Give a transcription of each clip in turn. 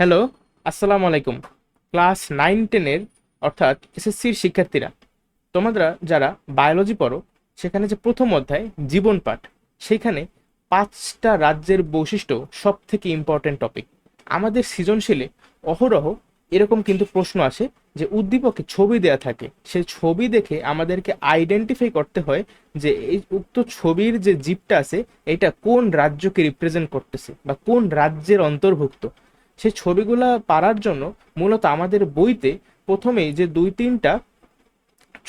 Hello আসসালামু আলাইকুম। Class nine টেনের অর্থাৎ এসএসসির শিক্ষার্থীরা, তোমরা যারা বায়োলজি পড়ো, সেখানে যে প্রথম অধ্যায়, জীবন পাঠ, সেখানে পাঁচটা রাজ্যের বৈশিষ্ট্য সব থেকে ইম্পর্টেন্ট টপিক আমাদের সৃজনশীলে অহরহ এরকম কিন্তু প্রশ্ন আসে যে উদ্দীপকে ছবি দেয়া থাকে। সেই ছবি দেখে আমাদেরকে আইডেন্টিফাই করতে হয় যে এই উক্ত ছবির যে জীবটা আছে, এটা কোন রাজ্যকে রিপ্রেজেন্ট করতেছে বা কোন রাজ্যের অন্তর্ভুক্ত। সেই ছবিগুলা পারার জন্য মূলত আমাদের বইতে প্রথমেই যে দুই তিনটা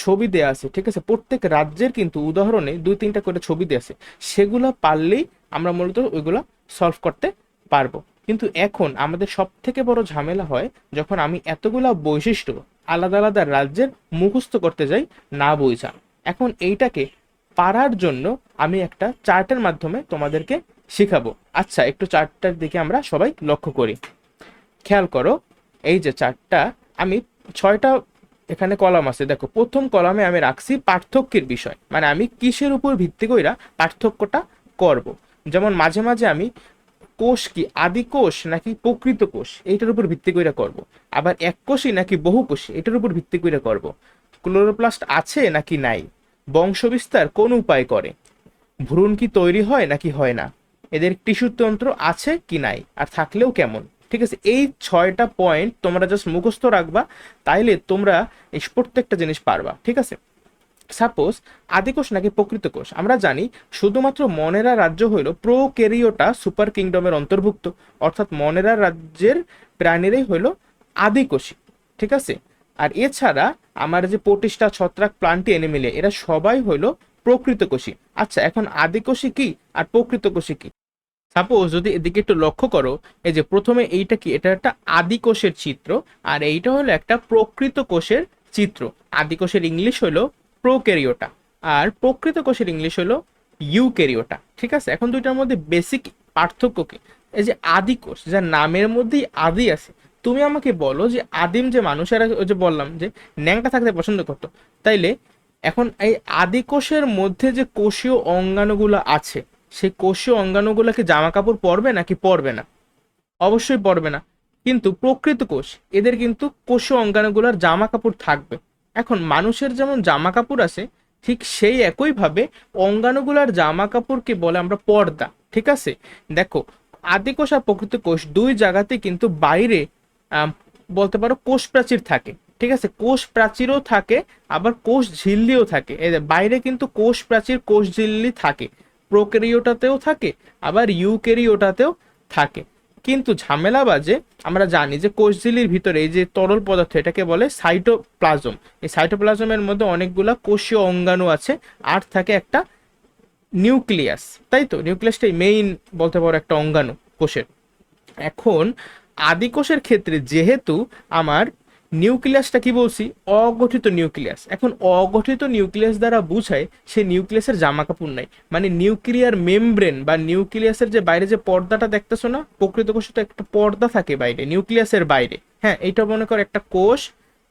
ছবি দেয়া আছে, ঠিক আছে? প্রত্যেক রাজ্যের কিন্তু উদাহরণে দুই তিনটা করে ছবি দেয়া আছে। সেগুলো পারলেই আমরা মূলত ওইগুলো সলভ করতে পারব। কিন্তু এখন আমাদের সব থেকে বড় ঝামেলা হয় যখন আমি এতগুলা বৈশিষ্ট্য আলাদা আলাদা রাজ্যের মুখস্থ করতে যাই, না বইছা এখন এইটাকে পারার জন্য আমি একটা চার্টের মাধ্যমে তোমাদেরকে শিখাবো। আচ্ছা একটু চার্টটার দিকে আমরা সবাই লক্ষ্য করি। খেয়াল করো, এই যে চারটা, আমি ছয়টা এখানে কলাম আছে, দেখো, প্রথম কলামে আমি রাখছি পার্থক্যের বিষয় মানে আমি কিসের উপর ভিত্তি কইরা পার্থক্যটা করব। যেমন মাঝে মাঝে আমি কোষ কি, আদি কোষ নাকি প্রকৃত কোষ, এইটার উপর ভিত্তি কইরা করব। আবার এক কোষই নাকি বহু কোষী, এটার উপর ভিত্তি কইরা করব। ক্লোরোপ্লাস্ট আছে নাকি নাই? বংশবিস্তার কোন উপায় করে? ভ্রূণ কি তৈরি হয় নাকি হয় না? এদের টিস্যুতন্ত্র আছে কি নাই? আর থাকলেও কেমন? ঠিক আছে, এই ছয়টা পয়েন্ট তোমরা জাস্ট মুখস্থ রাখবা, তাইলে তোমরা এই প্রত্যেকটা জিনিস পারবা, ঠিক আছে? সাপোজ আদিকোষ নাকি প্রকৃত কোষ? আমরা জানি শুধুমাত্র মনেরা রাজ্য হইল প্রোকেরিওটা সুপার কিংডমের অন্তর্ভুক্ত, অর্থাৎ মনেরা রাজ্যের প্রাণীরাই হইল আদিকোষী ঠিক আছে? আর এছাড়া আমার যে প্রতিষ্ঠা, ছত্রাক, প্লান্টি এনিমিলিয়া এরা সবাই হইল প্রকৃত কোষী। আচ্ছা এখন আদিকোষী কি আর প্রকৃত কোষী কি? সাপোজ যদি এদিকে একটু লক্ষ্য করো, এই যে প্রথমে এইটা কি? এটা একটা আদি কোষের চিত্র, আর এইটা হলো একটা প্রকৃত কোষের চিত্র। আদি কোষের ইংলিশ হলো প্রোক্যারিওটা, আর প্রকৃত কোষের ইংলিশ হলো ইউক্যারিওটা, ঠিক আছে? এখন দুইটার মধ্যে বেসিক পার্থক্য কি? এই যে আদি কোষ, যার নামের মধ্যেই আদি আছে, তুমি আমাকে বলো যে আদিম যে মানুষেরা, ওই যে বললাম যে ন্যাংটা থাকতে পছন্দ করতো, তাইলে এখন এই আদি কোষের মধ্যে যে কোষীয় অঙ্গাণুগুলো আছে সেই কোষীয় অঙ্গাণুগুলোকে জামা কাপড় পরবে নাকি পরবে না? অবশ্যই পরবে না। কিন্তু প্রকৃত কোষ, এদের কিন্তু কোষীয় অঙ্গাণুগুলোর জামা কাপড় থাকবে। এখন মানুষের যেমন জামা কাপড় আছে, ঠিক সেই একইভাবে অঙ্গাণুগুলার জামা কাপড়কে বলে আমরা পর্দা, ঠিক আছে? দেখো, আদি কোষ আর প্রকৃত কোষ দুই জায়গাতে কিন্তু বাইরে বলতে পারো কোষ প্রাচীর থাকে, ঠিক আছে? কোষ প্রাচীরও থাকে, আবার কোষ ঝিল্লিও থাকে। বাইরে কিন্তু কোষ প্রাচীর, কোষ ঝিল্লি থাকে। প্রোক্যারিওটাতেও থাকে, আবার ইউক্যারিওটাতেও থাকে। কিন্তু ঝামেলা বাজে আমরা জানি যে কোষঝিল্লির ভিতরে এই যে তরল পদার্থ, এটাকে বলে সাইটোপ্লাজম। এই সাইটোপ্লাজমের মধ্যে অনেকগুলা কোষীয় অঙ্গাণু আছে, আর থাকে একটা নিউক্লিয়াস। তাই তো? নিউক্লিয়াসটাই মেইন বলতে পারো একটা অঙ্গাণু কোষের। এখন আদি কোষের ক্ষেত্রে যেহেতু আমার নিউক্লিয়াসটা কি বলছি? অগঠিত নিউক্লিয়াস। এখন অগঠিত নিউক্লিয়াস দ্বারা বুঝায় সে নিউক্লিয়াসের জামা কাপড় নাই। মানে নিউক্লিয়ার মেমব্রেন বা নিউক্লিয়াসের যে বাইরে যে পর্দাটা দেখতেছো না প্রকৃত কোষে তো একটা পর্দা থাকে বাইরে, নিউক্লিয়াসের বাইরে। হ্যাঁ এটা মনে করো একটা কোষ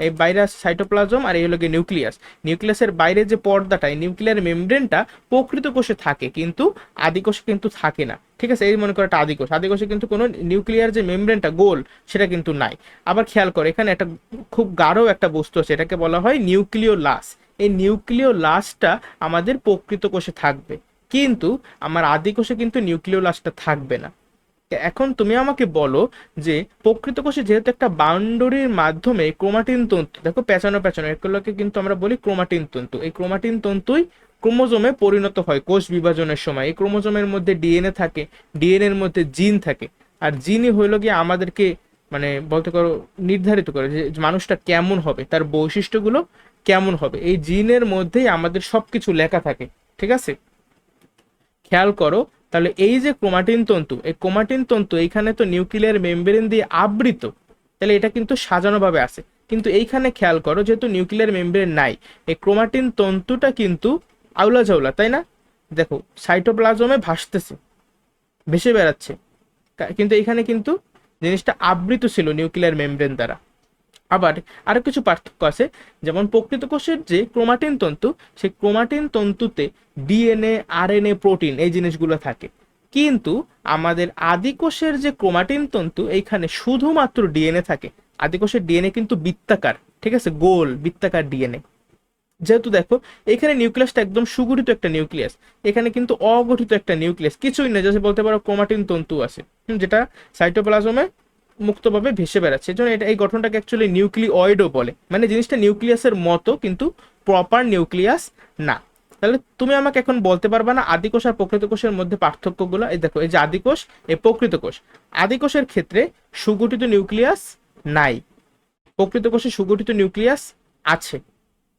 এই বাইরে সাইটোপ্লাজম আর এই হলো গিয়ে নিউক্লিয়াস নিউক্লিয়াসের বাইরে যে পর্দাটা, এই নিউক্লিয়ার মেমব্রেনটা প্রকৃত কোষে থাকে, কিন্তু আদি কোষে কিন্তু থাকে না। ঠিক আছে? এই মনে করো একটা আদি কোষ। আদি কোষে কিন্তু কোনো নিউক্লিয়ার যে মেমব্রেনটা গোল, সেটা কিন্তু নাই। আবার খেয়াল করো, এখানে একটা খুব গাঢ় একটা বস্তু আছে, এটাকে বলা হয় নিউক্লিয় লাস এই নিউক্লিয় লাসটা আমাদের প্রকৃত কোষে থাকবে। কিন্তু আমার আদি কোষে কিন্তু নিউক্লিয় লাসটা থাকবে না। এখন তুমি আমাকে বলো যে প্রকৃত কোষে যেহেতু একটা বাউন্ডারির মাধ্যমে ক্রোমাটিন তন্তু, দেখো পেঁচানো পেঁচানো, এগুলোকে কিন্তু আমরা বলি ক্রোমাটিন তন্তু। এই ক্রোমাটিন তন্তুই ক্রোমোজোমে পরিণত হয় কোষ বিভাজনের সময়। এই ক্রোমোজোমের মধ্যে ডিএনএ থাকে ডিএনএ এর মধ্যে জিন থাকে। আর জিনই হইল গিয়ে আমাদেরকে মানে বলতে পারো, নির্ধারিত করে যে মানুষটা কেমন হবে, তার বৈশিষ্ট্যগুলো কেমন হবে। এই জিনের মধ্যেই আমাদের সবকিছু লেখা থাকে, ঠিক আছে? খেয়াল করো তাহলে এই যে ক্রোমাটিন তন্তু, এই ক্রোমাটিন তন্তু এইখানে তো নিউক্লিয়ার মেমব্রেন দিয়ে আবৃত, তাহলে এটা কিন্তু সাজানোভাবে আছে। কিন্তু এইখানে খেয়াল করো যেহেতু নিউক্লিয়ার মেমব্রেন নাই, এই ক্রোমাটিন তন্তুটা কিন্তু আউলা ঝাউলা তাই না? দেখো, সাইটোপ্লাজমে ভাসতেছে, ভেসে বেড়াচ্ছে। কিন্তু এখানে কিন্তু জিনিসটা আবৃত ছিল নিউক্লিয়ার মেমব্রেন দ্বারা। আবার আরও কিছু পার্থক্য আছে। যেমন প্রকৃত কোষের যে ক্রোমাটিন তন্তু, সেই ক্রোমাটিন তন্তুতে ডিএনএ, আরএনএ, প্রোটিন এই জিনিসগুলো থাকে। কিন্তু আমাদের আদিকোষের যে ক্রোমাটিন তন্তু, এইখানে শুধুমাত্র ডিএনএ থাকে। আদিকোষের ডিএনএ কিন্তু বৃত্তাকার, ঠিক আছে? গোল, বৃত্তাকার ডিএনএ। যেহেতু দেখো, এখানে নিউক্লিয়াসটা একদম সুগঠিত একটা নিউক্লিয়াস। এখানে কিন্তু অগঠিত একটা নিউক্লিয়াস। কিছুই না যেটা বলতে পারো ক্রোমাটিন তন্তু আছে। যেটা সাইটোপ্লাজমে মুক্তভাবে ভেসে বেড়াচ্ছে। এই জন্য এটা, এই গঠনটাকে অ্যাকচুয়ালি নিউক্লিওয়েডও বলে। মানে জিনিসটা নিউক্লিয়াসের মতো, কিন্তু প্রপার নিউক্লিয়াস না। তাহলে তুমি আমাকে এখন বলতে পারবে না, আদিকোষ আর প্রকৃত কোষের মধ্যে পার্থক্যগুলো। এই দেখো, এই যে আদিকোষ এ প্রকৃত কোষ আদিকোষের ক্ষেত্রে সুগঠিত নিউক্লিয়াস নাই। প্রকৃত কোষে সুগঠিত নিউক্লিয়াস আছে।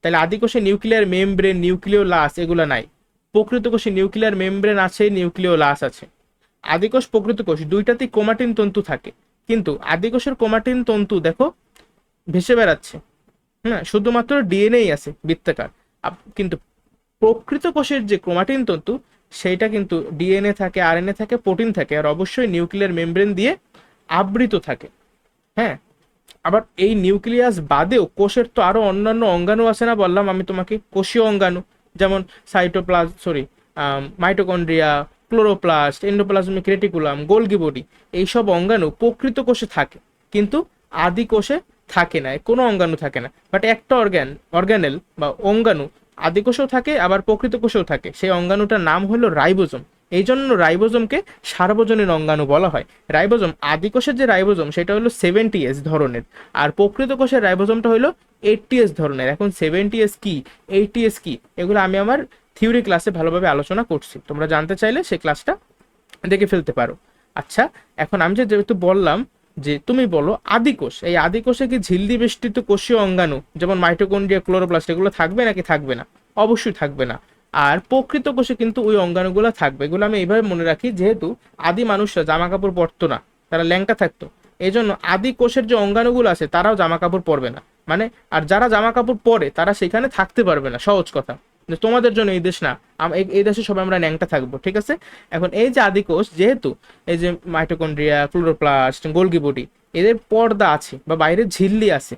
তাহলে আদিকোষে নিউক্লিয়ার মেমব্রেন নিউক্লিয় লাস এগুলো নাই। প্রকৃত কোষে নিউক্লিয়ার মেমব্রেন আছে নিউক্লিয় লাস আছে। আদিকোষ প্রকৃত কোষ দুইটাতেই কোমাটিন তন্তু থাকে। কিন্তু আদিকোষের কোমাটিন তন্তু, দেখো, ভেসে বেড়াচ্ছে। হ্যাঁ শুধুমাত্র ডিএনএই আছে বৃত্তাকার। কিন্তু প্রকৃত কোষের যে ক্রোমাটিন তন্তু, সেইটা কিন্তু ডিএনএ থাকে, আরএনএ থাকে, প্রোটিন থাকে, আর অবশ্যই নিউক্লিয়ার মেমব্রেন দিয়ে আবৃত থাকে। হ্যাঁ আবার এই নিউক্লিয়াস বাদেও কোষের তো আরও অন্যান্য অঙ্গাণু আছে না বললাম, আমি তোমাকে কোষীয় অঙ্গাণু, যেমন cytoplasm sorry mitochondria chloroplast endoplasmic reticulum Golgi body এইসব অঙ্গাণু প্রকৃত কোষে থাকে, কিন্তু আদি কোষে থাকে না, কোনো অঙ্গাণু থাকে না। বাট একটা অর্গান অর্গানেল বা অঙ্গাণু আদি কোষেও থাকে, আবার প্রকৃত কোষেও থাকে। সেই অঙ্গাণুটার নাম হলো রাইবোজম। এই জন্য রাইবোজোমকে সার্বজনীন অঙ্গাণু বলা হয়। রাইবোজোম, আদি কোষের যে রাইবোজোম, সেটা হলো সেভেন্টি এস ধরনের। আর প্রকৃত কোষের রাইবোজোমটা হলো এইটটি এস ধরনের। এখন সেভেন্টি এস কি এইটটি এস কি, এগুলো আমি আমার থিওরি ক্লাসে ভালোভাবে আলোচনা করছি। তোমরা জানতে চাইলে সেই ক্লাসটা দেখে ফেলতে পারো। আচ্ছা এখন আমি যেহেতু বললাম যে তুমি বলো আদিকোষ এই আদিকোষে কি ঝিল্লি বেষ্টিত কোষীয় অঙ্গাণু, যেমন মাইটোকন্ড্রিয়া ক্লোরোপ্লাস্ট এগুলো থাকবে নাকি থাকবে না? অবশ্যই থাকবে না। আর প্রকৃত কোষে কিন্তু ওই অঙ্গাণুগুলো থাকবে। এগুলো আমি এইভাবে মনে রাখি, যেহেতু আদি মানুষরা জামা কাপড় পরতো না, তারা ল্যাংটা থাকতো। এই জন্য আদি কোষের যে অঙ্গাণুগুলো আছে, তারাও জামা কাপড় পরবে না। মানে আর যারা জামা কাপড় পরে, তারা সেখানে থাকতে পারবে না, সহজ কথা। তোমাদের জন্য এই দেশ না এই- দেশে সবাই আমরা ন্যাংটা থাকব, ঠিক আছে? এখন এই যে আদিকোষ, যেহেতু এই যে মাইটোকন্ড্রিয়া ক্লোরোপ্লাস্ট গোলগি বডি এদের পর্দা আছে বা বাইরে ঝিল্লি আছে,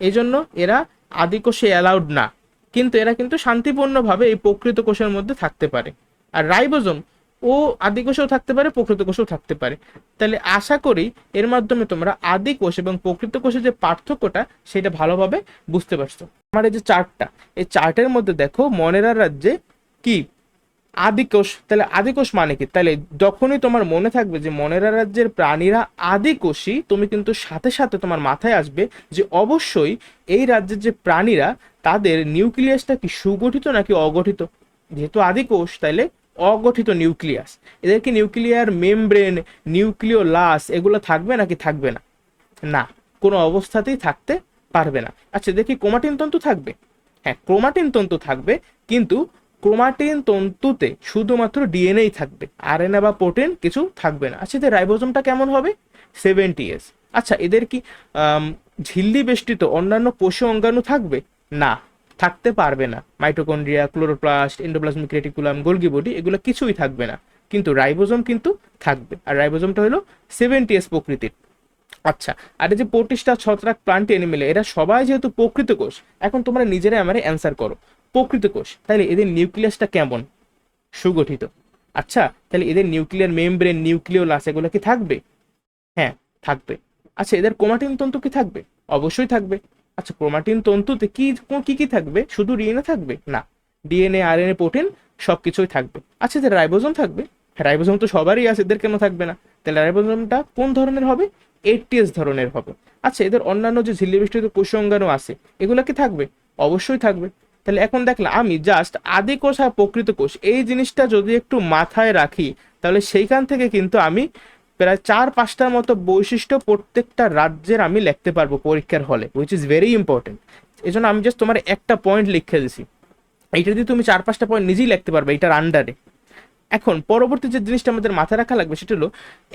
এই জন্য এরা আদিকোষে অ্যালাউড না। কিন্তু এরা কিন্তু শান্তিপূর্ণভাবে এই প্রকৃত কোষের মধ্যে থাকতে পারে। আর রাইবোজোম ও আদিকোষেও থাকতে পারে, প্রকৃত কোষেও থাকতে পারে। তাহলে আশা করি এর মাধ্যমে তোমরা আদিকোষ এবং প্রকৃত কোষের যে পার্থক্যটা, সেটা ভালোভাবে বুঝতে পারছ। আমার এই যে চার্টটা, এই চার্টের মধ্যে দেখো মনেরার রাজ্যে কি? আদিকোষ তাহলে আদিকোষ মানে কি? তাহলে যখনই তোমার মনে থাকবে যে মনেরা রাজ্যের প্রাণীরা আদিকোষী তুমি কিন্তু সাথে সাথে তোমার মাথায় আসবে যে অবশ্যই এই রাজ্যের যে প্রাণীরা, তাদের নিউক্লিয়াসটা কি সুগঠিত নাকি অগঠিত? যেহেতু আদিকোষ তাইলে অগঠিত নিউক্লিয়াস। এদের কি নিউক্লিয়ার মেমব্রেন নিউক্লিয় লাস এগুলো থাকবে নাকি থাকবে না? না, কোনো অবস্থাতেই থাকতে পারবে না। আচ্ছা দেখি ক্রোমাটিন তন্তু থাকবে? হ্যাঁ ক্রোমাটিন তন্তু থাকবে, কিন্তু ক্রোমাটিন তন্তুতে শুধুমাত্র ডিএনএই থাকবে, আরএনএ বা প্রোটিন কিছু থাকবে না। আচ্ছা এদের রাইবোজোমটা কেমন হবে? Seventy S. আচ্ছা এদের কি ঝিল্লি বেষ্টিত অন্যান্য কোষ অঙ্গাণু থাকবে? না থাকতে পারবে না। Mitochondria, chloroplast, endoplasmic reticulum Golgi body এগুলো কিছুই থাকবে না। কিন্তু রাইবোজোম কিন্তু থাকবে। আর রাইবোজোমটা হলো সেভেন্টি এস প্রকৃতির। আচ্ছা আর এই যে প্রতিষ্ঠা ছত্রাক প্লান্ট এনিমেলে, এরা সবাই যেহেতু প্রকৃত কোষ, এখন তোমরা নিজেরাই আমার অ্যান্সার করো। প্রকৃত কোষ তাহলে এদের নিউক্লিয়াসটা কেমন? সুগঠিত। আচ্ছা তাহলে এদের নিউক্লিয়ার মেমব্রেন নিউক্লিয় লাস এগুলো কি থাকবে? হ্যাঁ থাকবে। আচ্ছা এদের ক্রোমাটিন তন্তু কি থাকবে? অবশ্যই থাকবে। আচ্ছা ক্রোমাটিন তন্তুতে কি কি কি থাকবে? শুধু ডিএনএ থাকবে? না। ডিএনএ আরএনএ প্রোটিন সব কিছুই থাকবে। আচ্ছা এদের রাইবোজোম থাকবে? রাইবোজোম তো সবারই আছে, এদের কেন থাকবে না? তাহলে রাইবোজোমটা কোন ধরনের হবে? এইটিএস ধরনের হবে। আচ্ছা এদের অন্যান্য যে ঝিল্লি বেষ্টিত কোষাঙ্গাণু আছে, এগুলো কি থাকবে? অবশ্যই থাকবে। তাহলে এখন দেখলাম, আমি জাস্ট আদি কোষ আর প্রকৃত কোষ, এই জিনিসটা যদি একটু মাথায় রাখি, তাহলে সেইখান থেকে কিন্তু আমি প্রায় চার পাঁচটার মতো বৈশিষ্ট্য প্রত্যেকটা রাজ্যের আমি লিখতে পারব পরীক্ষার হলে উইচ ইজ ভেরি ইম্পর্টেন্ট এই জন্য আমি জাস্ট তোমার একটা পয়েন্ট লিখে দিছি। এইটা দিয়ে তুমি চার পাঁচটা পয়েন্ট নিজেই লিখতে পারবে এটার আন্ডারে এখন, পরবর্তী যে জিনিসটা আমাদের মাথায় রাখা লাগবে সেটা হলো,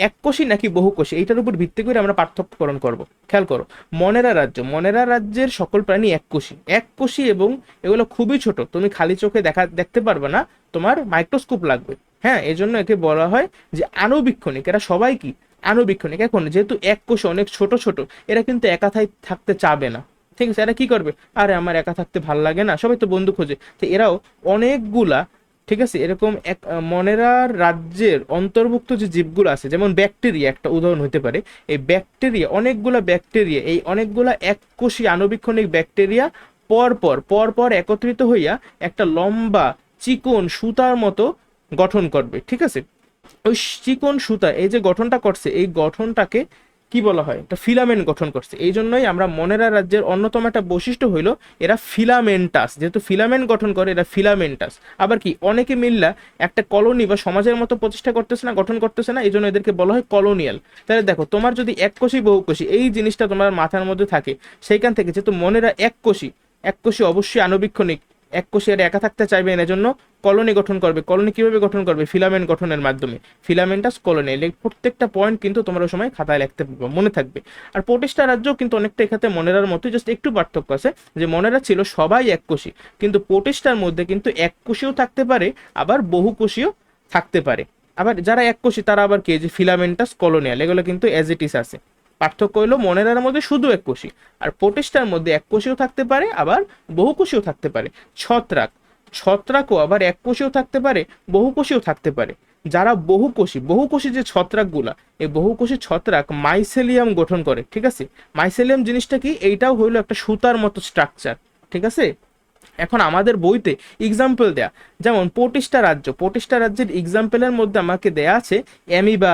এক এককোষী নাকি বহুকোষী এইটার উপর ভিত্তি করে আমরা পার্থক্যকরণ করব। খেয়াল করো, মনেরা রাজ্য, মনেরা রাজ্যের সকল প্রাণী এককোষী এককোষী এবং এগুলো খুবই ছোট, তুমি খালি চোখে দেখা, দেখতে পারবে না, তোমার মাইক্রোস্কোপ লাগবে। হ্যাঁ এই জন্য একে বলা হয় যে আণুবীক্ষণিক। এরা সবাই কি? আণুবীক্ষণিক। এখন যেহেতু এক কোষে অনেক ছোট ছোট, এরা কিন্তু একাথাই থাকতে চাবে না। ঠিক আছে, এরা কি করবে? আরে, আমার একা থাকতে ভালো লাগে না, সবাই তো বন্ধু খোঁজে। তো এরাও অনেকগুলা, ঠিক আছে, এরকম এক মনেরার রাজ্যের অন্তর্ভুক্ত যে জীবগুলো আছে, যেমন ব্যাকটেরিয়া, একটা উদাহরণ হতে পারে, এই ব্যাকটেরিয়া, অনেকগুলা ব্যাকটেরিয়া, এই অনেকগুলা এককোষী আণুবীক্ষণিক ব্যাকটেরিয়া পরপর পরপর একত্রিত হইয়া একটা লম্বা চিকন সুতার মতো গঠন করবে, ঠিক আছে? ওই চিকন সুতা, এই যে গঠনটা করছে, এই গঠনটাকে কি বলা হয়? এটা ফিলামেন্ট গঠন করছে। এই জন্যই আমরা মনেরা রাজ্যের অন্যতম একটা বৈশিষ্ট্য হইল, এরা ফিলামেন্টাস। যেহেতু ফিলামেন্ট গঠন করে, এরা ফিলামেন্টাস। আবার কি, অনেকে মিল্লা একটা কলোনি বা সমাজের মতো প্রতিষ্ঠা করতেছে না, গঠন করতেছে না এই জন্য এদেরকে বলা হয় কলোনিয়াল। তাহলে দেখো, তোমার যদি এককোষী বহুকোষী এই জিনিসটা তোমার মাথার মধ্যে থাকে, সেইখান থেকে যেহেতু মনেরা এককোষী এককোষী অবশ্যই আণুবীক্ষণিক। এক কোষে আর একা থাকতে চাইবে না এজন্য কলোনি গঠন করবে। কলোনি কীভাবে গঠন করবে? ফিলামেন্ট গঠনের মাধ্যমে। ফিলামেন্টাস কলোনি প্রত্যেকটা পয়েন্ট কিন্তু তোমরা ওই সময় খাতায় লিখতে মনে থাকবে। আর প্রতিষ্ঠা রাজ্য কিন্তু অনেকটা এখানে মনেরার মতোই জাস্ট একটু পার্থক্য আছে যে মনেরা ছিল সবাই এক কোষী, কিন্তু প্রতিষ্ঠার মধ্যে কিন্তু এক কোষীও থাকতে পারে, আবার বহু কোষীয় থাকতে পারে। আবার যারা এক কোষী, তারা আবার কি? যে ফিলামেন্টাস কলোনিয়াল, এগুলো কিন্তু অ্যাজ ইট ইস আছে। পার্থক্য হলো মনেরার মধ্যে শুধু এক কোষী। আর প্রোটিস্টার মধ্যে এক কোষীয় থাকতে পারে, আবার বহু কোষীয় থাকতে পারে। ছত্রাক, ছত্রাকও আবার এক কোষীয় থাকতে পারে, বহু কোষীয় থাকতে পারে। যারা বহুকোষী বহুকোষী যে ছত্রাকগুলা, এই বহুকোষী ছত্রাক মাইসেলিয়াম গঠন করে, ঠিক আছে? মাইসেলিয়াম জিনিসটা কি? এইটাও হইল একটা সুতার মতো স্ট্রাকচার ঠিক আছে? এখন আমাদের বইতে এক্সাম্পল দেয়া, যেমন প্রতিষ্ঠা রাজ্য প্রতিষ্ঠা রাজ্যের এক্সাম্পলের মধ্যে আমাকে দেয়া আছে অ্যামিবা,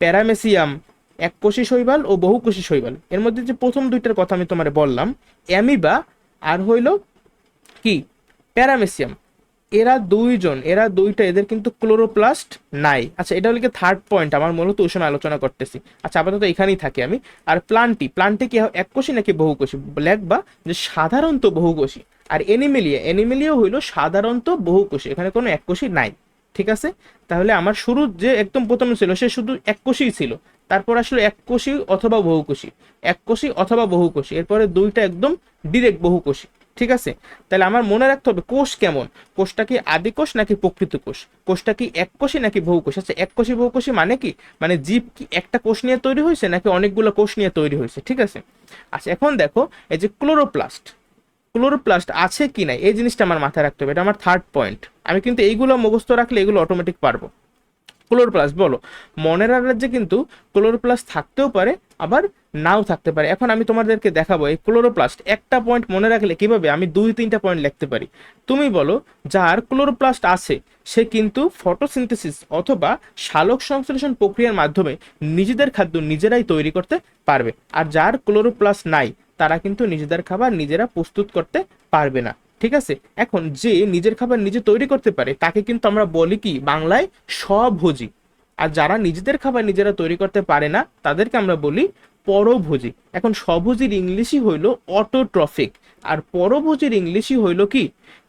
প্যারামেসিয়াম এককোষী শৈবাল ও বহুকোষী শৈবাল। এর মধ্যে যে প্রথম দুইটার কথা আমি তোমারে বললাম, অ্যামিবা আর হইল কি? প্যারামেসিয়াম। এরা দুইজন, এরা দুইটা, এদের কিন্তু ক্লোরোপ্লাস্ট নাই। আচ্ছা এটা হলো থার্ড পয়েন্ট আমার মূলত ওই সময় আলোচনা করতেছি। আচ্ছা আপাতত এখানেই থাকি আমি। আর প্লান্টি, প্লান্টে কি এককোষী নাকি বহুকোষী লেখবা যে সাধারণত বহুকোষী আর এনিমেলিয়া এনিমেলিয়া হইল সাধারণত বহুকোষী এখানে কোনো এককোষী নাই। ঠিক আছে? তাহলে আমার শুরু যে একদম প্রথমে ছিল, সে শুধু এককোষীই ছিল। তারপর আসলে এককোষী অথবা বহুকোষী এককোষী অথবা বহুকোষী এরপরে দুইটা একদম ডিরেক্ট বহুকোষী ঠিক আছে? তাহলে আমার মনে রাখতে হবে কোষ কেমন? কোষটা কি আদি কোষ নাকি প্রকৃত কোষ? কোষটা কি এক কোষী নাকি বহু কোষ? আচ্ছা এক কোষী বহু কোষী মানে কি? মানে জীব কি একটা কোষ নিয়ে তৈরি হয়েছে নাকি অনেকগুলো কোষ নিয়ে তৈরি হয়েছে? ঠিক আছে? আচ্ছা এখন দেখো, এই যে ক্লোরোপ্লাস্ট। ক্লোরোপ্লাস্ট আছে কি নাই? এই জিনিসটা আমার মাথায় রাখতে হবে। এটা আমার থার্ড পয়েন্ট আমি কিন্তু এইগুলো মুখস্থ রাখলে এগুলো অটোমেটিক পারব। ক্লোরোপ্লাস্ট বলো। মনের রাজ্যে কিন্তু ক্লোরোপ্লাস্ট থাকতেও পারে, আবার নাও থাকতে পারে। এখন আমি তোমাদেরকে দেখাবো এই ক্লোরোপ্লাস্ট একটা পয়েন্ট মনে রাখলে কীভাবে আমি দুই, তিনটা পয়েন্ট লিখতে পারি। তুমি বলো, যার ক্লোরোপ্লাস্ট আছে, সে কিন্তু ফটোসিনথেসিস অথবা সালোক সংশ্লেষণ প্রক্রিয়ার মাধ্যমে নিজেদের খাদ্য নিজেরাই তৈরি করতে পারবে। আর যার ক্লোরোপ্লাস্ট নাই, তারা কিন্তু নিজেদের খাবার নিজেরা প্রস্তুত করতে পারবে না। ঠিক আছে? এখন যে নিজের খাবার নিজে তৈরি করতে পারে, তাকে কিন্তু আমরা বলি কি? বাংলায় স্বভোজী। আর যারা নিজেদের খাবার নিজেরা তৈরি করতে পারে না, তাদেরকে আমরা বলি পরভোজী। এখন স্বভোজীর ইংলিশই হইল অটোট্রফিক। আর পরভোজীর ইংলিশই হইল কি?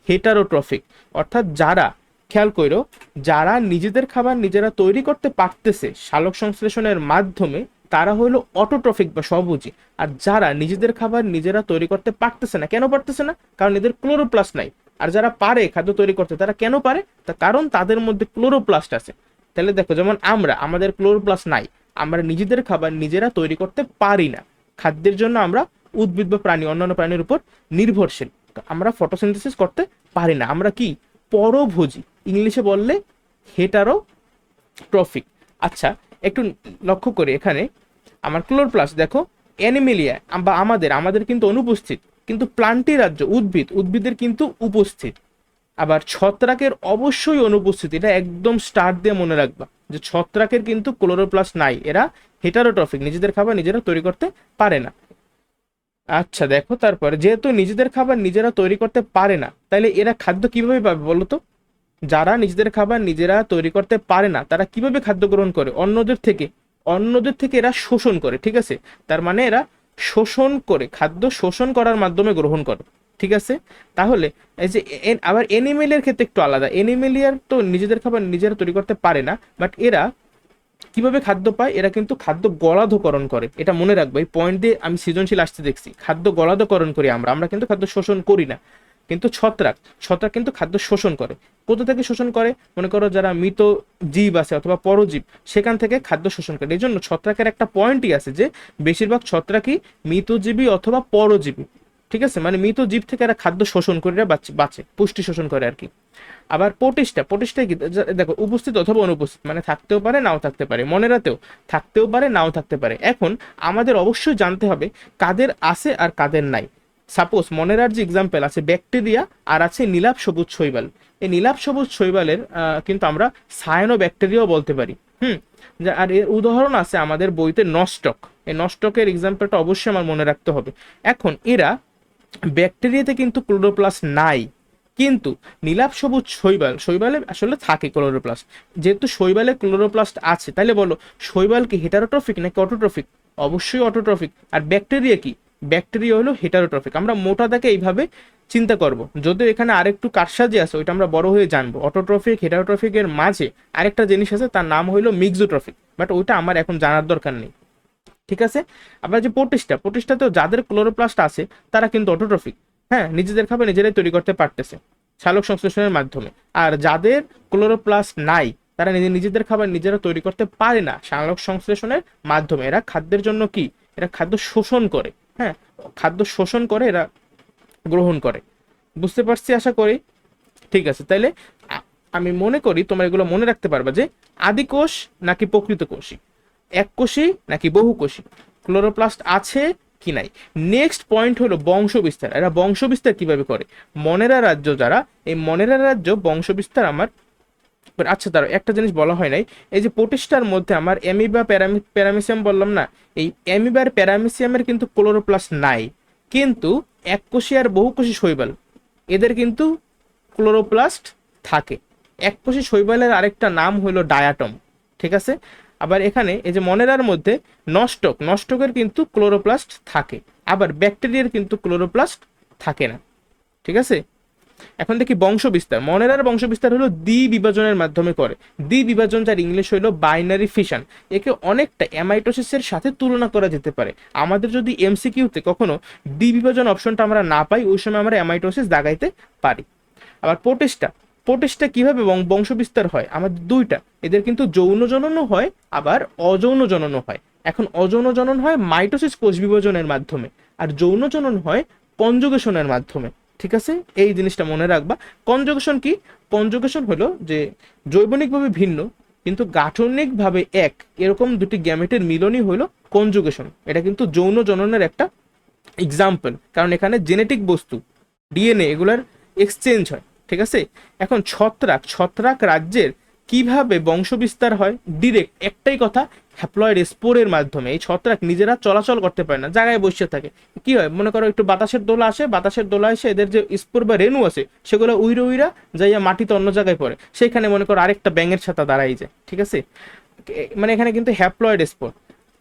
হেটারোট্রফিক। অর্থাৎ যারা, খেয়াল করো যারা নিজেদের খাবার নিজেরা তৈরি করতে পারতেছে সালোক সংশ্লেষণের মাধ্যমে তারা হলো অটোট্রফিক বা সবুজি আর যারা নিজেদের খাবার নিজেরা তৈরি করতে পারতেছে না, কেন পারতেছে না? কারণ এদের ক্লোরোপ্লাস নাই। আর যারা পারে খাদ্য তৈরি করতে, তারা কেন পারে? তা কারণ তাদের মধ্যে ক্লোরোপ্লাস্ট আছে। তাহলে দেখো, যেমন আমরা, আমাদের ক্লোরোপ্লাস্ট নাই। আমরা নিজেদের খাবার নিজেরা তৈরি করতে পারি না। খাদ্যের জন্য আমরা উদ্ভিদ বা প্রাণী, অন্যান্য প্রাণীর উপর নির্ভরশীল। আমরা ফটোসিনথেসিস করতে পারি না। আমরা কি? পরভোজী। ইংলিশে বললে হেটারো ট্রফিক আচ্ছা একটু লক্ষ্য করি এখানে। আমার ক্লোরপ্লাস দেখো অ্যানিমেলিয়া বা আমাদের আমাদের কিন্তু অনুপস্থিত, কিন্তু প্লান্টি রাজ্য, উদ্ভিদ, উদ্ভিদের কিন্তু উপস্থিত। আবার ছত্রাকের অবশ্যই অনুপস্থিত, এটা একদম স্টার্ট দিয়ে মনে রাখবা, যে ছত্রাকের কিন্তু ক্লোরোপ্লাস নাই, এরা হেটারোট্রফিক নিজেদের খাবার নিজেরা তৈরি করতে পারে না। আচ্ছা দেখো, তারপরে, যেহেতু নিজেদের খাবার নিজেরা তৈরি করতে পারে না তাহলে এরা খাদ্য কীভাবে পাবে বলো তো? যারা নিজেদের খাবার নিজেরা তৈরি করতে পারে না, তারা কীভাবে খাদ্য গ্রহণ করে? অন্যদের থেকে। অন্যদের থেকে এরা শোষণ করে, ঠিক আছে? তার মানে এরা শোষণ করে, খাদ্য শোষণ করার মাধ্যমে গ্রহণ করে, ঠিক আছে? তাহলে এই যে আবার এনিমেলের ক্ষেত্রে একটু আলাদা। এনিমেলিয়ার তো নিজেদের খাবার নিজেরা তৈরি করতে পারে না বাট এরা কীভাবে খাদ্য পায়? এরা কিন্তু খাদ্য গলাধকরণ করে। এটা মনে রাখবে, এই পয়েন্ট দিয়ে আমি সৃজনশীল আসতে দেখছি। খাদ্য গলাধকরণ করি আমরা আমরা কিন্তু খাদ্য শোষণ করি না। কিন্তু ছত্রাক ছত্রাক কিন্তু খাদ্য শোষণ করে। কোথা থেকে শোষণ করে? মনে করো যারা মৃত জীব আছে অথবা পরজীব, সেখান থেকে খাদ্য শোষণ করে। এই জন্য ছত্রাকের একটা পয়েন্টই আছে যে, বেশিরভাগ ছত্রাকই মৃতজীবী অথবা পরজীবী। ঠিক আছে? মানে মৃত জীব থেকে এরা খাদ্য শোষণ করে বাঁচে পুষ্টি শোষণ করে আর কি। আবার পোটিসটা পোটিসটা কি? দেখো, উপস্থিত অথবা অনুপস্থিত মানে থাকতেও পারে, নাও থাকতে পারে। মনে রাতেও থাকতেও পারে, নাও থাকতে পারে। এখন আমাদের অবশ্যই জানতে হবে কাদের আছে আর কাদের নাই। সাপোজ মনেরার যে এক্সাম্পল আছে ব্যাকটেরিয়া আর আছে নীলাভ সবুজ শৈবাল। এই নীলাভ সবুজ শৈবালের কিন্তু আমরা সায়ানো ব্যাকটেরিয়াও বলতে পারি। হুম? আর এর উদাহরণ আছে আমাদের বইতে নস্টক এই নস্টকের এক্সাম্পলটা অবশ্যই আমার মনে রাখতে হবে। এখন এরা ব্যাকটেরিয়াতে কিন্তু ক্লোরোপ্লাস্ট নাই। কিন্তু নীলাভ সবুজ শৈবাল শৈবালে আসলে থাকে ক্লোরোপ্লাস্ট যেহেতু শৈবালে ক্লোরোপ্লাস্ট আছে তাহলে বলো, শৈবাল কি হেটারোট্রফিক নাকি অটোট্রফিক অবশ্যই অটোট্রফিক আর ব্যাকটেরিয়া কি? ব্যাকটেরিয়া হলো হেটারোট্রফিক আমরা মোটা দাগে এইভাবে চিন্তা করব। যদিও এখানে আরেকটু কারসাজি আছে, ওইটা আমরা বড় হয়ে জানব। অটোট্রফিক হেটারোট্রফিকের মাঝে আরেকটা জিনিস আছে, তার নাম হলো মিক্সোট্রফিক বাট ওইটা আমার এখন জানার দরকার নেই। ঠিক আছে? আবার যে পোটিসটা পোটিসটাতেও যাদের ক্লোরোপ্লাস্ট আছে, তারা কিন্তু অটোট্রফিক হ্যাঁ নিজেদের খাবার নিজেরাই তৈরি করতে পারতেছে শালক সংশ্লেষণের মাধ্যমে। আর যাদের ক্লোরোপ্লাস্ট নাই, তারা নিজে, নিজেদের খাবার নিজেরা তৈরি করতে পারে না শালক সংশ্লেষণের মাধ্যমে। এরা খাদ্যের জন্য কি? এরা খাদ্য শোষণ করে। হ্যাঁ খাদ্য শোষণ করে এরা গ্রহণ করে। বুঝতে পারছি? আশা করি। ঠিক আছে, তাইলে আমি মনে করি তোমরা এগুলো মনে রাখতে পারবা যে আদিকোষ নাকি প্রকৃত কোষী এককোষী নাকি বহু কোষী ক্লোরোপ্লাস্ট আছে কি নাই? নেক্সট পয়েন্ট হলো বংশবিস্তার। এরা বংশবিস্তার কীভাবে করে? মনেরা রাজ্য যারা, এই মনেরা রাজ্য বংশবিস্তার আমার আচ্ছা দাঁড়াও, একটা জিনিস বলা হয় নাই। এই যে প্রোটিস্টার মধ্যে আমার অ্যামিবা প্যারামি, প্যারামিসিয়াম বললাম না, এই অ্যামিবার প্যারামিসিয়ামের কিন্তু ক্লোরোপ্লাস্ট নাই। কিন্তু এককোষী আর বহুকোষী শৈবাল, এদের কিন্তু ক্লোরোপ্লাস্ট থাকে। এককোষী শৈবালের আরেকটা নাম হলো ডায়াটম, ঠিক আছে? আবার এখানে এই যে মনেরার মধ্যে নষ্টক, নষ্টকের কিন্তু ক্লোরোপ্লাস্ট থাকে। আবার ব্যাকটেরিয়ার কিন্তু ক্লোরোপ্লাস্ট থাকে না, ঠিক আছে? এখন দেখি বংশ বিস্তার মনেরার বংশ বিস্তার হলো দ্বি বিভাজনের মাধ্যমে করে। দ্বি বিভাজন যার ইংলিশ হলো বাইনারি ফিশন একে অনেকটা অ্যামাইটোসিসের সাথে তুলনা করা যেতে পারে। আমাদের যদি এমসিকিউতে কখনো দ্বি বিভাজন অপশনটা আমরা না পাই, ওই সময় আমরা অ্যামাইটোসিস দাগাইতে পারি। আবার পোটেস্টা পোটেস্টা কীভাবে বংশ বিস্তার হয়? আমাদের দুইটা। এদের কিন্তু যৌন জননও হয়, আবার অযৌন জননও হয়। এখন অযৌন জনন হয় মাইটোসিস কোষ বিভাজনের মাধ্যমে, আর যৌন জনন হয় কনজুগেশনের মাধ্যমে। ঠিক আছে? এই জিনিসটা মনে রাখবা। কনজুগেশন কি? কনজুগেশন হলো যে জৈবনিকভাবে ভিন্ন, কিন্তু গাঠনিকভাবে এক, এরকম দুটি গ্যামেটের মিলনই হলো কনজুগেশন এটা কিন্তু যৌন জননের একটা এক্সাম্পল কারণ এখানে জেনেটিক বস্তু ডিএনএ এগুলার এক্সচেঞ্জ হয়, ঠিক আছে? এখন ছত্রাক ছত্রাক রাজ্যের কীভাবে বংশবিস্তার হয়? ডিরেক্ট একটাই কথা হ্যাপ্লয়েড স্পোরের মাধ্যমে এই ছত্রাক নিজেরা চলাচল করতে পারে না, জায়গায় বসে থাকে। কি হয়? মনে করো একটু বাতাসের দোলা আসে, বাতাসের দোলা এসে এদের যে স্পোর বা রেণু আছে, সেগুলো উইরা উইরা যাইয়া মাটিতে অন্য জায়গায় পড়ে। সেখানে মনে করো আরেকটা ব্যাঙের ছাতা দাঁড়াই যায়, ঠিক আছে? মানে এখানে কিন্তু হ্যাপ্লয়েড স্পোর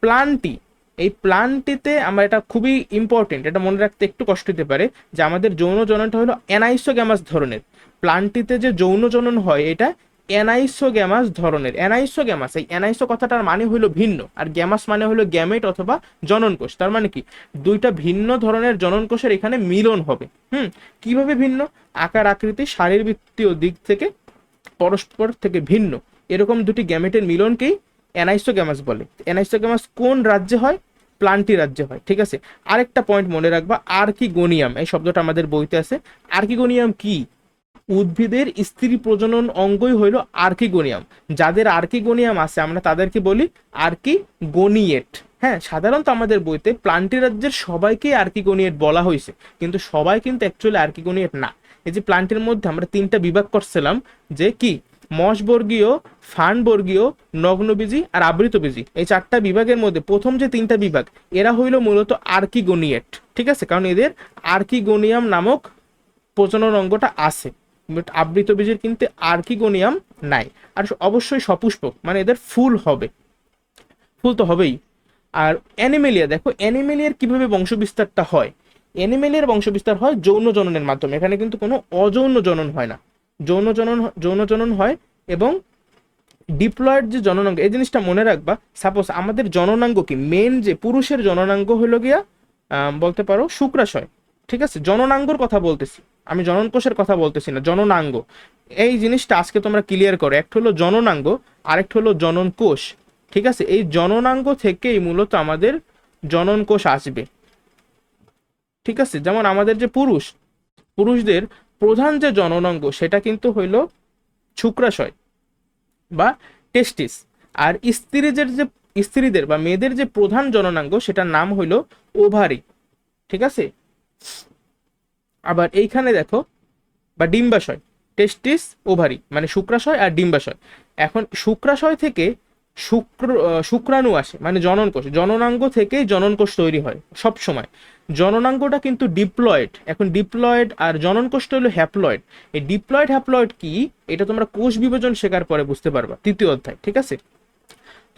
প্লান্টি, এই প্লান্টটিতে আমরা এটা খুবই ইম্পর্টেন্ট এটা মনে রাখতে একটু কষ্ট দিতে পারে যে আমাদের যৌন জননটা হলো অ্যানাইসোগ্যামাস ধরনের। প্লান্টটিতে যে যৌন জনন হয়, এটা অ্যানাইসোগ্যামাস ধরনের, অ্যানাইসোগ্যামাস, এই অ্যানাইসো কথাটার মানে হলো ভিন্ন, আর গ্যামাস মানে হলো গ্যামেট অথবা জননকোষ, তার মানে কি? দুইটা ভিন্ন ধরনের জননকোষের এখানে মিলন হবে, হুম? কীভাবে ভিন্ন? আকার, আকৃতি, শারীরবৃত্তীয় দিক থেকে পরস্পর থেকে ভিন্ন, এরকম দুটি গ্যামেটের মিলনকেই অ্যানাইসোগ্যামাস বলে। অ্যানাইসোগ্যামাস কোন রাজ্যে হয়? প্লান্টি রাজ্যে হয়, ঠিক আছে? আরেকটা পয়েন্ট মনে রাখবা, আর্কিগোনিয়াম, এই শব্দটা আমাদের বইতে আছে, আর্কিগোনিয়াম কি? উদ্ভিদের স্ত্রী প্রজনন অঙ্গই হইল আর্কিগোনিয়াম। যাদের আর্কিগোনিয়াম আছে, আমরা তাদেরকে বলি আর্কিগোনিয়েট। হ্যাঁ সাধারণত আমাদের বইতে প্লান্টি রাজ্যের সবাইকে আর্কিগোনিয়েট বলা হয়েছে, কিন্তু সবাই কিন্তু অ্যাকচুয়ালি আর্কিগোনিয়েট না। এই যে প্লান্টের মধ্যে আমরা তিনটা বিভাগ করছিলাম, যে কি? মশবর্গীয় ফানবর্গীয়, নগ্নবীজি আর আবৃতবীজি। এই চারটা বিভাগের মধ্যে প্রথম যে তিনটা বিভাগ, এরা হইল মূলত আর্কিগোনিয়েট। ঠিক আছে? কারণ এদের আর্কিগোনিয়াম নামক প্রজনন অঙ্গটা আছে। আবৃত বীজের কিন্তু আর্কিগোনিয়াম নাই। আর অবশ্যই সপুষ্পক মানে এদের ফুল হবে। ফুল তো হবেই। আর অ্যানিমেলিয়া, দেখো, অ্যানিমেলিয়ার কীভাবে বংশবিস্তারটা হয়? অ্যানিমেলিয়ার বংশবিস্তার হয় যৌন জননের মাধ্যমে। এখানে কিন্তু কোনো অযৌন জনন হয় না। যৌন জনন যৌন জনন হয় এবং ডিপ্লয়েড যে জননাঙ্গ, এই জিনিসটা মনে রাখবা সাপোজ আমাদের জননাঙ্গ কি? মেন যে পুরুষের জননাঙ্গ হলো গিয়া বলতে পারো শুক্রাশয়। ঠিক আছে? জননাঙ্গর কথা বলতেছি। আমি জননকোষের কথা বলতেছি না, জননাঙ্গ। এই জিনিসটা আজকে তোমরা ক্লিয়ার করো। একটা হলো জননাঙ্গ, আরেকটা হলো জনন কোষ ঠিক আছে? এই জননাঙ্গ থেকেই মূলত আমাদের জনন কোষ আসবে। ঠিক আছে? যেমন আমাদের যে পুরুষ, পুরুষদের প্রধান যে জননাঙ্গ, সেটা কিন্তু হইল শুক্রাশয় বা টেস্টিস আর স্ত্রীদের যে, স্ত্রীদের বা মেয়েদের যে প্রধান জননাঙ্গ, সেটার নাম হইল ওভারি। ঠিক আছে? আবার এইখানে দেখো, বা ডিম্বাশয় টেস্টিস ওভারি মানে শুক্রাশয় আর ডিম্বাশয়। এখন শুক্রাশয় থেকে শুক্র শুক্রাণু আসে মানে জননকোষ। জননাঙ্গ থেকেই জননকোষ তৈরি হয় সব সময়। জননাঙ্গটা কিন্তু ডিপ্লয়েড। এখন ডিপ্লয়েড আর জননকোষটা হলো হ্যাপ্লয়েড। এই ডিপ্লয়েড হ্যাপ্লয়েড কি? এটা তোমরা কোষ বিভাজন শেখার পরে বুঝতে পারবা, তৃতীয় অধ্যায়, ঠিক আছে?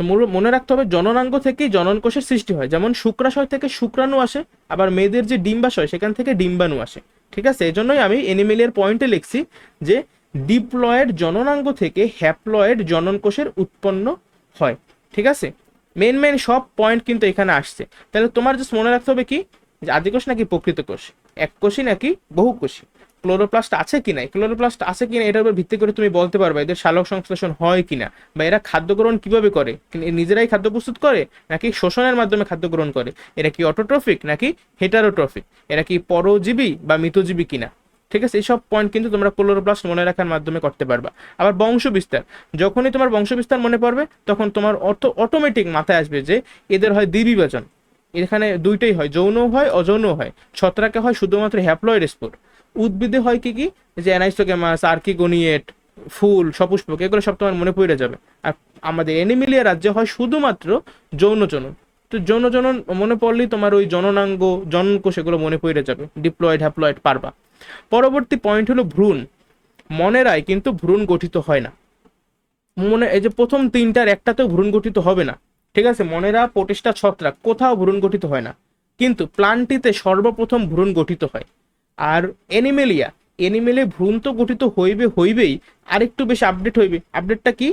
মনে রাখতে হবে, জননাঙ্গ থেকেই জননকোষের সৃষ্টি হয়। যেমন শুক্রাশয় থেকে শুক্রাণু আসে, আবার মেয়েদের যে ডিম্বাশয়, সেখান থেকে ডিম্বাণু আসে। ঠিক আছে? এই জন্যই আমি এনিমেলিয়ার পয়েন্টে লিখছি যে ডিপ্লয়েড জননাঙ্গ থেকে হ্যাপ্লয়েড জননকোষের উৎপন্ন হয়। ঠিক আছে? মেন মেন সব পয়েন্ট কিন্তু এখানে আসছে। তাহলে তোমার জাস্ট মনে রাখতে হবে কি? যে আদিকোষ নাকি প্রকৃত কোষ এক কোষই নাকি বহুকোষী? ক্লোরোপ্লাস্ট আছে কি নাই? ক্লোরোপ্লাস্ট আছে কিনা এটার উপর ভিত্তি করে তুমি বলতে পারবে এদের শালক সংশ্লেষণ হয় কিনা বা এরা খাদ্য গ্রহণ কীভাবে করে? নিজেরাই খাদ্য প্রস্তুত করে নাকি শোষণের মাধ্যমে খাদ্য গ্রহণ করে? এরা কি অটোট্রফিক নাকি হেটারোট্রফিক? এরা কি পরজীবী বা মৃতজীবী কিনা? ঠিক আছে, এইসব পয়েন্ট কিন্তু তোমরা ক্লোরোপ্লাস্ট মনে রাখার মাধ্যমে করতে পারবা। আবার বংশ বিস্তার। যখনই তোমার বংশ বিস্তার মনে পড়বে, তখন তোমার অটো অটোমেটিক মাথায় আসবে যে এদের হয় দ্বিবিভাজন। এখানে দুইটাই হয়, যৌনও হয়, অযৌনও হয়। ছত্রাকে হয় শুধুমাত্র হ্যাপ্লয়েড স্পোর উদ্ভিদে হয় কি কি? যে অ্যানাইস্টোকেমাস আর্কিগোনিয়েট ফুল, সপুষ্পক, এগুলো সব তোমার মনে পড়ে যাবে। আর আমাদের এনিমিলিয়া রাজ্যে হয় শুধুমাত্র যৌন জনন। তো যৌন জনন মনে পড়লেই তোমার ওই জননাঙ্গ, জননকোষ এগুলো মনে পড়ে যাবে। ডিপ্লয়েড, হ্যাপ্লয়েড, পারবা। পরবর্তী পয়েন্ট হলো ভ্রূণ। মনেরায় কিন্তু ভ্রূণ গঠিত হয় না। মনে এই যে প্রথম তিনটার একটাতেও ভ্রূণ গঠিত হবে না। ঠিক আছে? মনেরা, প্রতিষ্ঠা, ছত্রাক, কোথাও ভ্রূণ গঠিত হয় না। কিন্তু প্লান্টটিতে সর্বপ্রথম ভ্রূণ গঠিত হয়। আর এনিমেলিয়া এনিমেলে ভ্রূণ তো গঠিত হইবে, হইবেই। আরেকটু বেশি আপডেট হইবে। আপডেটটা কি?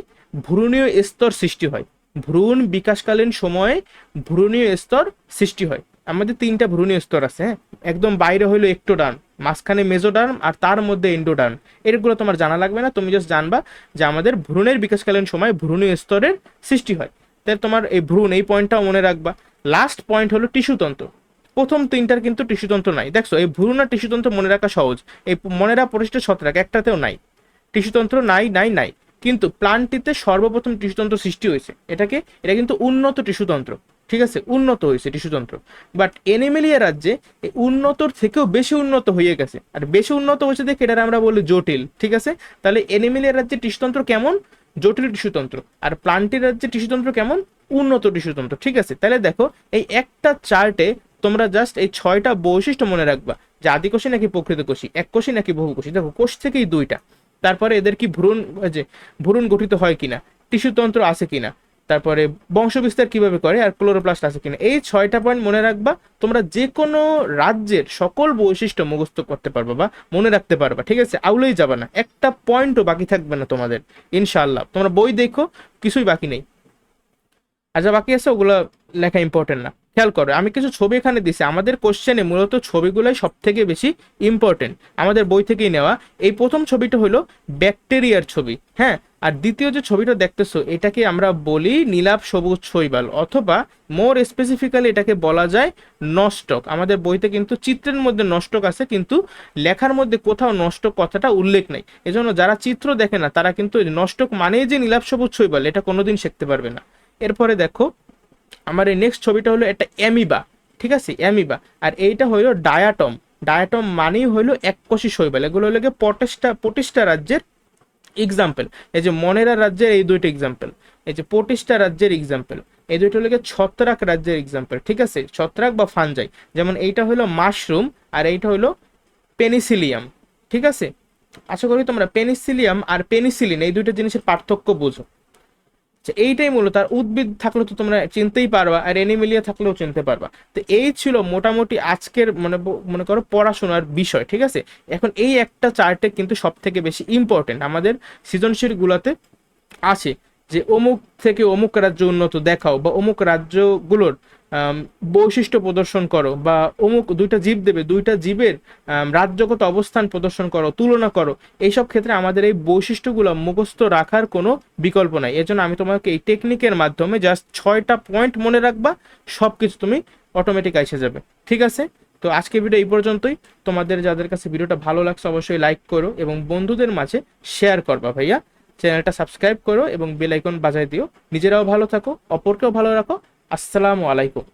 ভ্রূণীয় স্তর সৃষ্টি হয়। ভ্রূণ বিকাশকালীন সময়ে ভ্রূণীয় স্তর সৃষ্টি হয়। আমাদের তিনটা ভ্রূণীয় স্তর আছে হ্যাঁ? একদম বাইরে হইল একটোডার্ম মাঝখানে মেজোডার্ম আর তার মধ্যে এন্ডোডার্ম এরগুলো তোমার জানা লাগবে না, তুমি জাস্ট জানবা যে আমাদের ভ্রূণের বিকাশকালীন সময় ভ্রূণীয় স্তরের সৃষ্টি হয়। তাহলে তোমার এই ভ্রূণ, এই পয়েন্টটাও মনে রাখবা। লাস্ট পয়েন্ট হলো টিস্যুতন্ত্র। প্রথম তিনটার কিন্তু টিস্যুতন্ত্র নাই। দেখছ, এই ভ্রূণ টিস্যুতন্ত্র মনে রাখা সহজ। এই মনেরা পরিষ্ঠ ছত্রাক একটাতেও নাই। টিস্যুতন্ত্র নাই নাই নাই। কিন্তু প্লান্টটিতে সর্বপ্রথম টিস্যুতন্ত্র সৃষ্টি হয়েছে। এটাকে, এটা কিন্তু উন্নত টিস্যুতন্ত্র। ঠিক আছে, উন্নত হয়েছে টিস্যুতন্ত্র। বাট এনিমেলিয়া রাজ্যে এই উন্নতর থেকেও বেশি উন্নত হয়ে গেছে। আর বেশি উন্নত হয়েছে দেখে এটা আমরা বলি জটিল, ঠিক আছে? তাহলে এনিমেলিয়া রাজ্যে টিস্যুতন্ত্র কেমন? জটিল টিস্যুতন্ত্র। আর প্লান্টের রাজ্যে টিস্যুতন্ত্র কেমন? উন্নত টিস্যুতন্ত্র, ঠিক আছে? তাহলে দেখো, এই একটা চার্টে তোমরা জাস্ট এই ছয়টা বৈশিষ্ট্য মনে রাখবা। যে আদিকোষী নাকি প্রকৃত কোষী এক কোষী নাকি বহুকোষী দেখো, কোষ থেকেই দুইটা। তারপরে এদের কি ভ্রূণ যে, ভ্রূণ গঠিত হয় কিনা? টিস্যুতন্ত্র আছে কিনা? তারপরে বংশবিস্তার কীভাবে করে আর ক্লোরোপ্লাস্ট আছে কিনা? এই ছয়টা পয়েন্ট মনে রাখবা, তোমরা যে কোনো রাজ্যের সকল বৈশিষ্ট্য মুখস্থ করতে পারবা বা মনে রাখতে পারবা, ঠিক আছে? আউলেই যাবে না। একটা পয়েন্টও বাকি থাকবে না তোমাদের, ইনশাআল্লাহ। তোমরা বই দেখো, কিছুই বাকি নেই। আর যা বাকি আছে, ওগুলো লেখা ইম্পর্টেন্ট না। খেয়াল করো, আমি কিছু ছবি এখানে দিছি। আমাদের কোশ্চেনে মূলত ছবিগুলোই সব থেকে বেশি ইম্পর্টেন্ট আমাদের বই থেকেই নেওয়া। এই প্রথম ছবিটা হলো ব্যাকটেরিয়ার ছবি হ্যাঁ? আর দ্বিতীয় যে ছবিটা দেখতেছো, এটাকে আমরা বলি নীলাভ সবুজ শৈবাল অথবা মোর স্পেসিফিক্যালি এটাকে বলা যায় নষ্টক। আমাদের বইতে কিন্তু চিত্রের মধ্যে নষ্টক আছে, কিন্তু লেখার মধ্যে কোথাও নষ্টক কথাটা উল্লেখ নেই। এজন্য যারা চিত্র দেখে না, তারা কিন্তু নষ্টক মানেই যে নীলাভ সবুজ শৈবাল, এটা কোনোদিন শিখতে পারবে না। এরপরে দেখো আমার এই নেক্সট ছবিটা হলো একটা অ্যামিবা, ঠিক আছে? অ্যামিবা। আর এইটা হলো ডায়াটম। ডায়াটম মানেই হলো এককোষী শৈবাল। এগুলো হলো গিয়ে পটেস্টা পটিস্টা রাজ্যের এক্সাম্পল এই যে মনেরা রাজ্যের এই দুইটা এক্সাম্পল এই যে পটিস্টা রাজ্যের এক্সাম্পল এই দুইটা হলো ছত্রাক রাজ্যের এক্সাম্পল ঠিক আছে? ছত্রাক বা ফানজাই যেমন এইটা হলো মাশরুম আর এইটা হলো পেনিসিলিয়াম, ঠিক আছে? আশা করি তোমরা পেনিসিলিয়াম আর পেনিসিলিন এই দুইটা জিনিসের পার্থক্য বুঝো। আচ্ছা, এইটাই মূলত। আর উদ্ভিদ থাকলে তো তোমরা চিনতেই পারবা আর এনিমিলিয়া থাকলেও চিনতে পারবা। তো এই ছিল মোটামুটি আজকের মানে মনে করো পড়াশোনার বিষয় ঠিক আছে? এখন এই একটা চার্টে কিন্তু সব থেকে বেশি ইম্পর্টেন্ট আমাদের সৃজনশীল গুলাতে আছে। যে অমুক থেকে অমুক রাজ্য উন্নত দেখাও বা অমুক রাজ্যগুলোর বৈশিষ্ট্য প্রদর্শন করো বা অমুক দুইটা জীব দেবে, দুইটা জীবের রাজ্যগত অবস্থান প্রদর্শন করো, তুলনা করো, এইসব ক্ষেত্রে আমাদের এই বৈশিষ্ট্যগুলো মুখস্থ রাখার কোনো বিকল্প নাই। এজন্য আমি তোমাকে এই টেকনিকের মাধ্যমে জাস্ট ছয়টা পয়েন্ট মনে রাখবা সব কিছু তুমি অটোমেটিক এসে যাবে। ঠিক আছে? তো আজকে ভিডিও এই পর্যন্তই। তোমাদের যাদের কাছে ভিডিওটা ভালো লাগছে, অবশ্যই লাইক করো এবং বন্ধুদের মাঝে শেয়ার করবা ভাইয়া। চ্যানেলটা সাবস্ক্রাইব করো এবং বেল আইকন বাজায় দিও। নিজেরাও ভালো থাকো, অপরকেও ভালো রাখো। আসসালামু আলাইকুম।